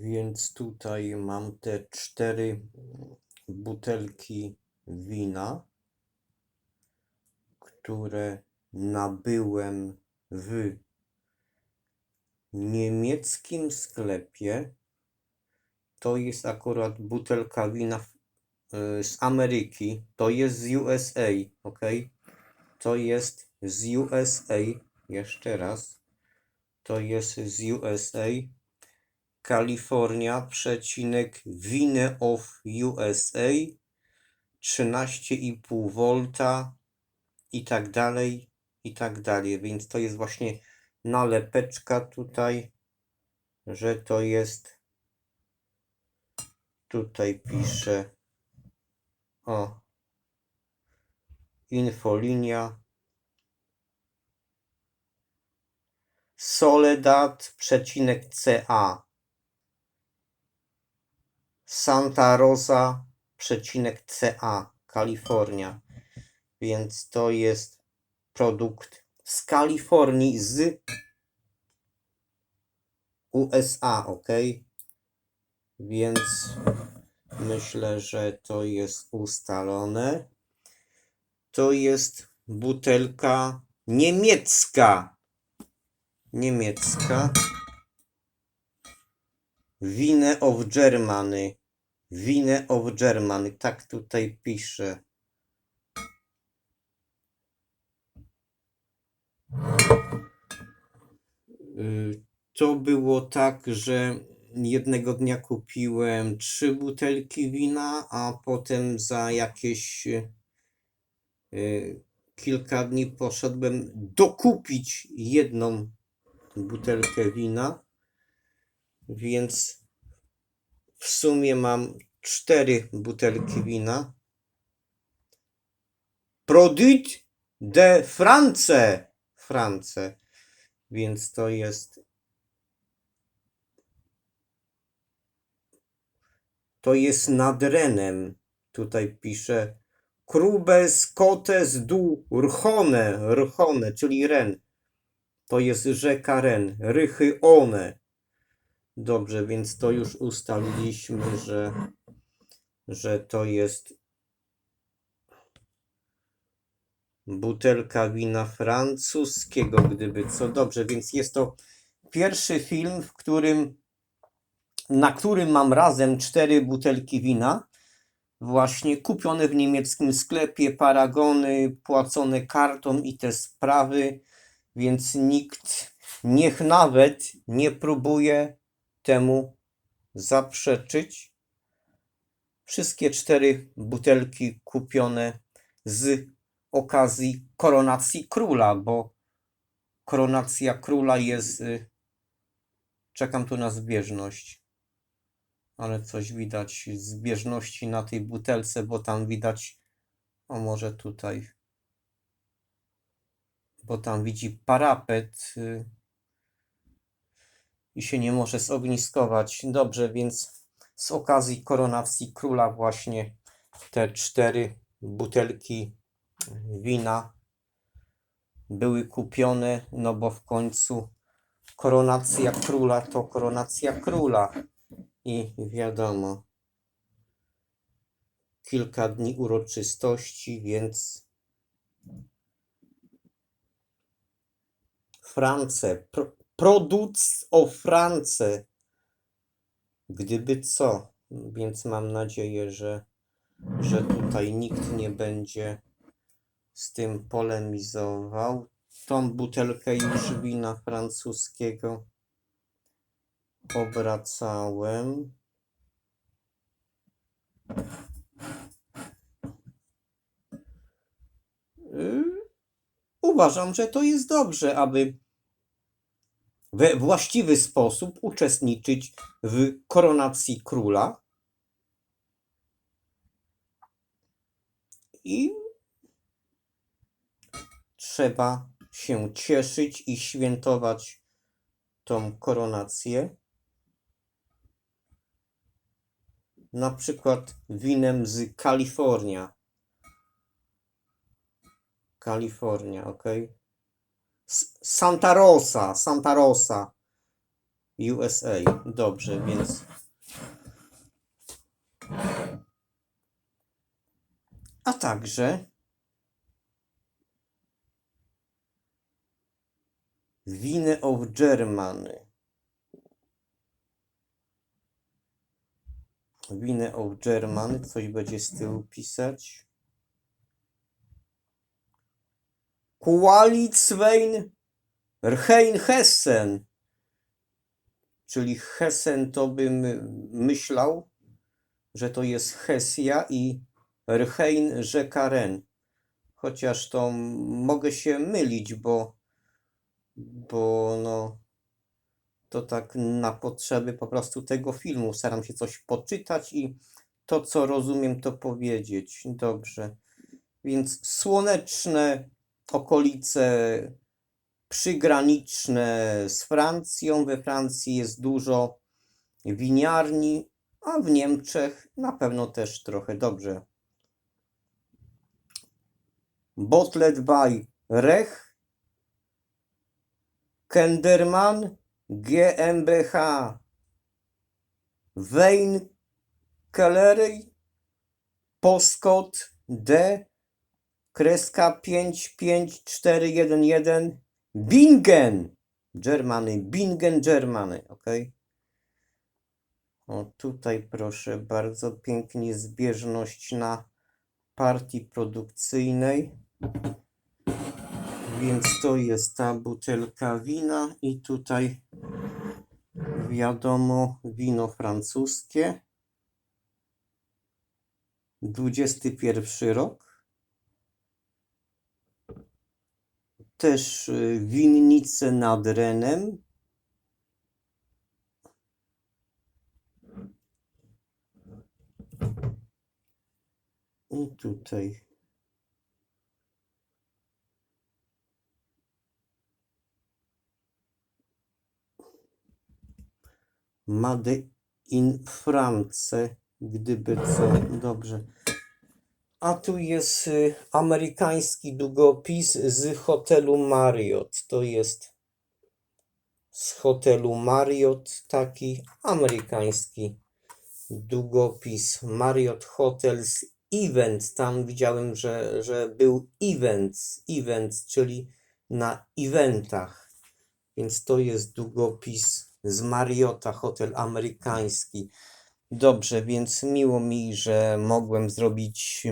Więc tutaj mam te cztery butelki wina, które nabyłem w niemieckim sklepie. To jest akurat butelka wina y, z Ameryki. To jest z USA, ok? To jest z USA. Jeszcze raz. To jest z USA. Kalifornia, przecinek Wine of USA 13,5 V i tak dalej, i tak dalej. Więc to jest właśnie nalepeczka tutaj, że to jest tutaj pisze o infolinia Soledad przecinek CA Santa Rosa przecinek CA Kalifornia. Więc to jest produkt z Kalifornii z USA ok? Więc myślę, że to jest ustalone. To jest butelka niemiecka. Niemiecka Wine of Germany. Wine of Germany. Tak tutaj pisze. Y, To było tak, że jednego dnia kupiłem trzy butelki wina, a potem za jakieś y, kilka dni poszedłem dokupić jedną butelkę wina. Więc w sumie mam cztery butelki wina. Produit de France. France. Więc to jest. To jest nad Renem. Tutaj pisze Krubes Cotes du Rhone. Rhone, czyli Ren. To jest rzeka Ren. Rychy one. Dobrze, więc to już ustaliliśmy, że, że to jest butelka wina francuskiego, gdyby co. Dobrze, więc jest to pierwszy film, w którym, na którym mam razem cztery butelki wina, właśnie kupione w niemieckim sklepie, paragony, płacone kartą i te sprawy, więc nikt, niech nawet nie próbuje temu zaprzeczyć. Wszystkie cztery butelki kupione z okazji koronacji króla, bo koronacja króla jest. y, Czekam tu na zbieżność. Ale coś widać zbieżności na tej butelce, bo tam widać. O, może tutaj. Bo tam widzi parapet. I się nie może zogniskować. Dobrze, więc z okazji koronacji króla właśnie te cztery butelki wina były kupione, no bo w końcu koronacja króla to koronacja króla i wiadomo kilka dni uroczystości, więc France, Produc o France. Gdyby co, więc mam nadzieję, że, że tutaj nikt nie będzie z tym polemizował. Tą butelkę już wina francuskiego obracałem. Yy, Uważam, że to jest dobrze, aby we właściwy sposób uczestniczyć w koronacji króla. I trzeba się cieszyć i świętować tą koronację. Na przykład winem z Kalifornia. Kalifornia, ok? Santa Rosa, Santa Rosa. USA. Dobrze, więc. A także Winy of Germany. Winy of Germany. Coś będzie z tyłu pisać. Qualitzwein Rhein Hessen. Czyli Hessen to bym myślał, że to jest Hesja i Rhein rzeka Ren. Chociaż to mogę się mylić, bo, bo no, to tak na potrzeby po prostu tego filmu staram się coś poczytać i to, co rozumiem, to powiedzieć. Dobrze. Więc słoneczne okolice przygraniczne z Francją. We Francji jest dużo winiarni, a w Niemczech na pewno też trochę dobrze. Bottled by Rech, Kenderman, GmbH, Wein Kellery, Postcode D, kreska 55411, Bingen, Germany, Bingen, Germany, ok? O, tutaj proszę bardzo, pięknie zbieżność na partii produkcyjnej. Więc to jest ta butelka wina i tutaj wiadomo wino francuskie. 21 rok. Też y, winnice nad Renem. I tutaj Made in France, gdyby co. Dobrze. A tu jest y, amerykański długopis z hotelu Marriott. To jest z hotelu Marriott taki amerykański długopis Marriott Hotels Event. Tam widziałem, że, że był events, events, czyli na eventach. Więc to jest długopis z Marriotta, hotel amerykański. Dobrze, więc miło mi, że mogłem zrobić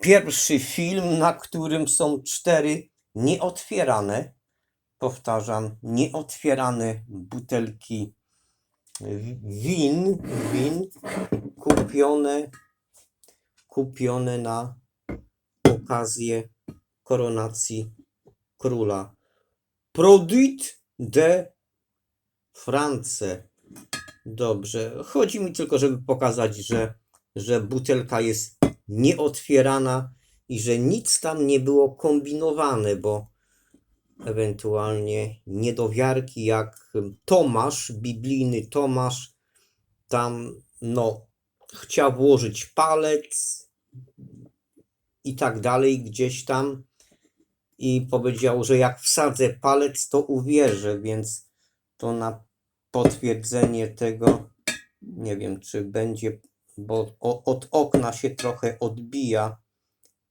pierwszy film, na którym są cztery nieotwierane, powtarzam, nieotwierane butelki wi- win, win kupione, kupione na okazję koronacji króla. Produit de France. Dobrze. Chodzi mi tylko, żeby pokazać, że, że butelka jest nieotwierana i że nic tam nie było kombinowane, bo ewentualnie niedowiarki jak Tomasz, biblijny Tomasz, tam no chciał włożyć palec i tak dalej gdzieś tam i powiedział, że jak wsadzę palec, to uwierzę, więc to na potwierdzenie tego nie wiem, czy będzie, bo od okna się trochę odbija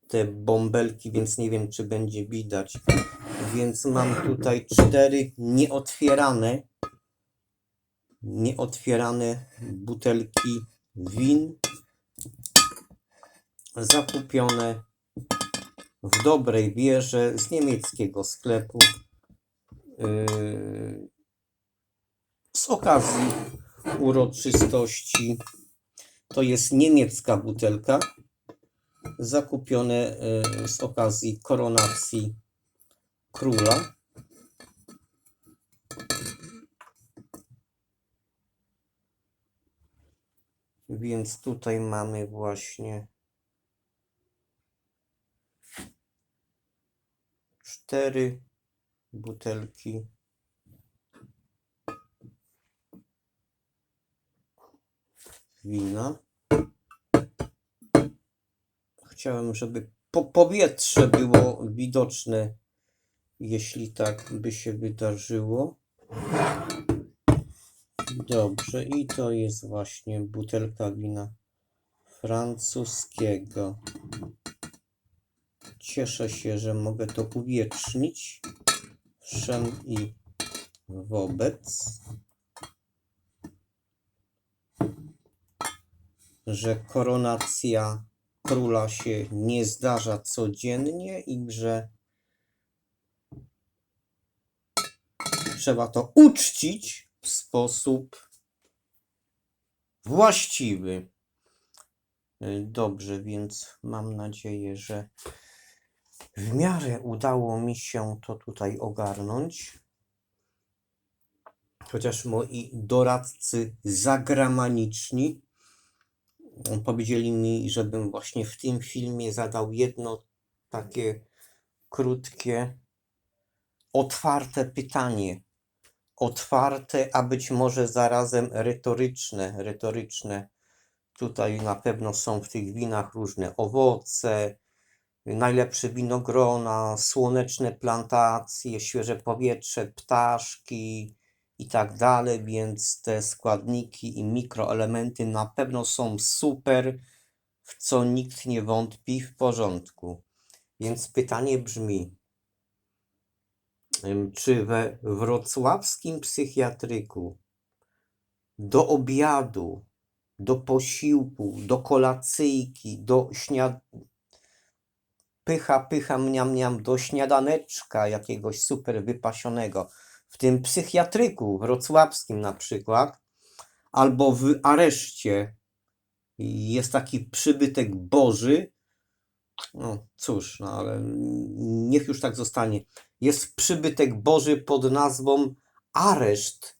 te bąbelki, więc nie wiem, czy będzie widać. Więc mam tutaj cztery nieotwierane, nieotwierane butelki win zakupione w dobrej wierze z niemieckiego sklepu yy, z okazji uroczystości. To jest niemiecka butelka zakupione yy, z okazji koronacji króla. Więc tutaj mamy właśnie cztery butelki wina. Chciałem, żeby po powietrze było widoczne, jeśli tak by się wydarzyło. Dobrze, i to jest właśnie butelka wina francuskiego. Cieszę się, że mogę to uwiecznić wszem i wobec, że koronacja króla się nie zdarza codziennie i że trzeba to uczcić w sposób właściwy. Y, Dobrze, więc mam nadzieję, że w miarę udało mi się to tutaj ogarnąć. Chociaż moi doradcy zagramaniczni powiedzieli mi, żebym właśnie w tym filmie zadał jedno takie krótkie, otwarte pytanie. Otwarte, a być może zarazem retoryczne. Retoryczne. Tutaj na pewno są w tych winach różne owoce, najlepsze winogrona, słoneczne plantacje, świeże powietrze, ptaszki i tak dalej, więc te składniki i mikroelementy na pewno są super, w co nikt nie wątpi, w porządku. Więc pytanie brzmi, czy we wrocławskim psychiatryku do obiadu, do posiłku, do kolacyjki, do śniad... pycha, pycha, mniam, mniam, do śniadaneczka jakiegoś super wypasionego, w tym psychiatryku wrocławskim na przykład, albo w areszcie jest taki przybytek Boży, no cóż, no ale niech już tak zostanie. Jest przybytek Boży pod nazwą areszt.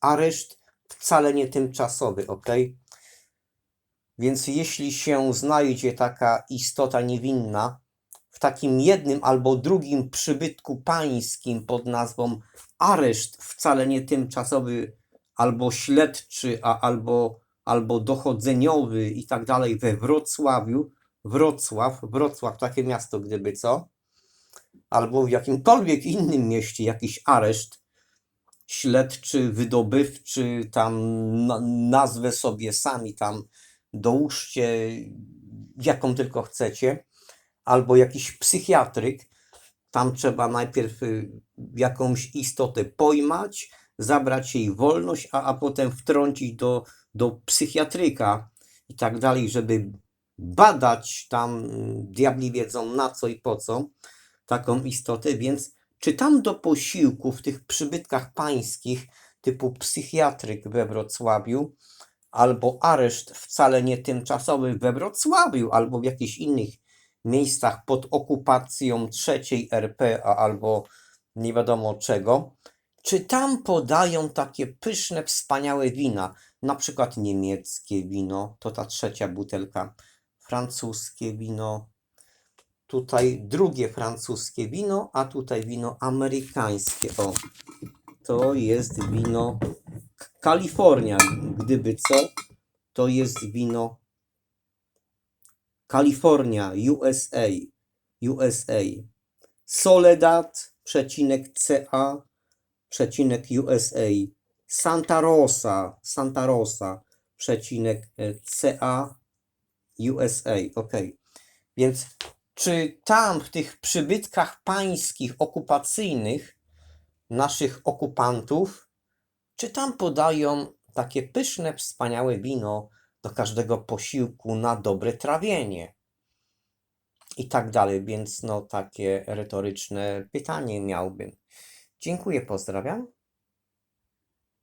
Areszt wcale nie tymczasowy, ok? Więc jeśli się znajdzie taka istota niewinna w takim jednym albo drugim przybytku pańskim pod nazwą areszt wcale nie tymczasowy, albo śledczy, a albo, albo dochodzeniowy i tak dalej we Wrocławiu, Wrocław, Wrocław, takie miasto gdyby co, albo w jakimkolwiek innym mieście jakiś areszt śledczy, wydobywczy, tam na, nazwę sobie sami tam dołóżcie, jaką tylko chcecie, albo jakiś psychiatryk, tam trzeba najpierw y, jakąś istotę pojmać, zabrać jej wolność, a, a potem wtrącić do, do psychiatryka i tak dalej, żeby badać tam, mm, diabli wiedzą na co i po co, taką istotę, więc czy tam do posiłku w tych przybytkach pańskich typu psychiatryk we Wrocławiu albo areszt wcale nie tymczasowy we Wrocławiu albo w jakichś innych miejscach pod okupacją trzeciej RP albo nie wiadomo czego, czy tam podają takie pyszne, wspaniałe wina, na przykład niemieckie wino, to ta trzecia butelka, francuskie wino, tutaj drugie francuskie wino, a tutaj wino amerykańskie. O, to jest wino Kalifornia, gdyby co, to jest wino Kalifornia, USA, USA. Soledad, przecinek CA, przecinek USA. Santa Rosa, Santa Rosa, przecinek e, CA, USA. Ok. Więc czy tam w tych przybytkach pańskich, okupacyjnych naszych okupantów, czy tam podają takie pyszne, wspaniałe wino do każdego posiłku na dobre trawienie? I tak dalej, więc no takie retoryczne pytanie miałbym. Dziękuję, pozdrawiam.